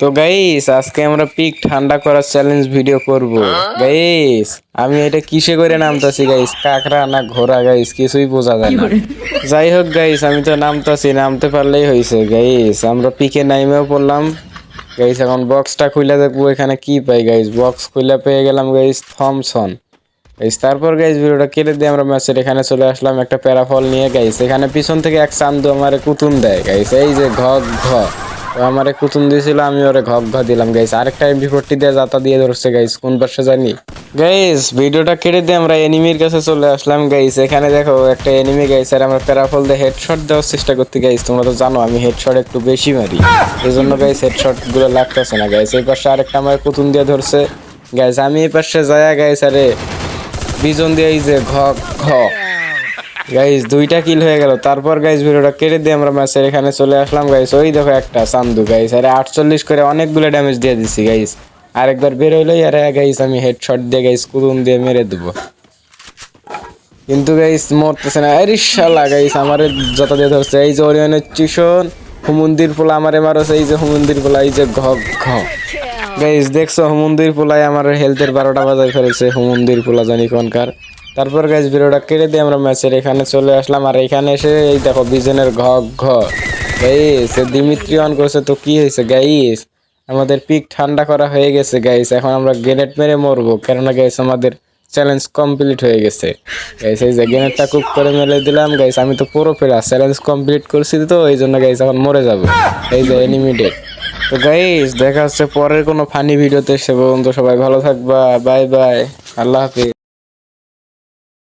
তো গাইস আজকে আমরা পিক ঠান্ডা করার চ্যালেঞ্জ ভিডিও করব। গাইস আমি এটা কিসে করে নামতাছি গাইস কাকড়া না ঘোড়া গাইস কিছুই বোঝা যায় না। যাই হোক গাইস আমি তো নামতাছি, নামতে পারলেই হয়েছে। গাইস আমরা পিকে নাইমেও পড়লাম। গাইস এখন বক্সটা খুলে দেখব, এখানে কি পাই গাইস বক্স খুলে পেয়ে গেলাম গাইস থমসন গাইস তারপর গাইস ভিডিওটা কেটে দিয়ে আমরা ম্যাচের এখানে চলে আসলাম একটা প্যারাফল নিয়ে। গাইস এখানে পিছন থেকে এক চান্দু আমারে কুতুম দেয়। গাইস এই যে ঘ ঘ আমারে কুতুম দিয়েছিল, আমি ওরে ঘ ঘ দিলাম গাইস আরেকটা এমপি ফোরটি দিয়ে যাতা দিয়ে ধরছে গাইস কোন পাশে জানি গাইস ভিডিওটা কেটে দিয়ে আমরা এনিমির কাছে চলে আসলাম গাইস এখানে দেখো, একটা এনিমি গাইস আর আমরা প্যারাফল দিয়ে হেডশট দেওয়ার চেষ্টা করতে গাইস তোমরা তো জানো, আমি হেডশট একটু বেশি মারি। এই জন্য গাইস হেডশটগুলো লাগতেছে না গাইস এই পাশে আরেকটা আমার কুতুম দিয়ে ধরছে গাইস আমি এই পাশে যায়া গাইস আরে, বিজন দিয়ে এই যে ঘ ঘ। গাইস দুইটা কিল হয়ে গেল। তারপর গাইস ভিডিওটা কেটে দিয়ে আমরা ম্যাচের এখানে চলে আসলাম। গাইস ওই দেখো একটা চান্দু গাইস আরে আটচল্লিশ করে অনেকগুলো ড্যামেজ দিয়ে দিছি গাইস আরেকবার বের হইলেই, আরে গাইস আমি হেডশট দিয়ে গাইস কুদুম দিয়ে মেরে দেবো। কিন্তু গাইস মরতেছে না। আরে শালা গাইস আমারে যত দিয়ে ধরছে। এই যে ওরিয়নের চিশন, হুমন্দির পোলা আমারে মারছে। এই যে হুমন্দির পোলা, এই যে ঘ ঘ। গাইস দেখছ, হুমন্দির পোলাই আমার হেলথের বারোটা বাজায় ফেলেছে। হুমন্দির পোলা জানি কোনকার তারপর গাইস ভিডিওটা কেটে দিয়ে আমরা ম্যাচের এখানে চলে আসলাম। আর এখানে এসে এই দেখো, বিজনের ঘ ঘ। গাইস দিমিত্রি অন করছে, তো কি হয়েছে গাইস আমাদের পিক ঠান্ডা করা হয়ে গেছে গাইস এখন আমরা গ্রেনেড মেরে মরবো। কেননা গাইস আমাদের চ্যালেঞ্জ কমপ্লিট হয়ে গেছে। গাইস এই যে গ্রেনেডটা কুক করে মেলে দিলাম গাইস আমি তো পুরো ফেরা চ্যালেঞ্জ কমপ্লিট করছি তো, এই জন্য গাইস এখন মরে যাব। এই যে এনিমিটেড তো গাইস দেখা হচ্ছে পরের কোনো ফানি ভিডিওতে সে পর্যন্ত সবাই ভালো থাকবা বাই বাই আল্লাহ হাফিজ।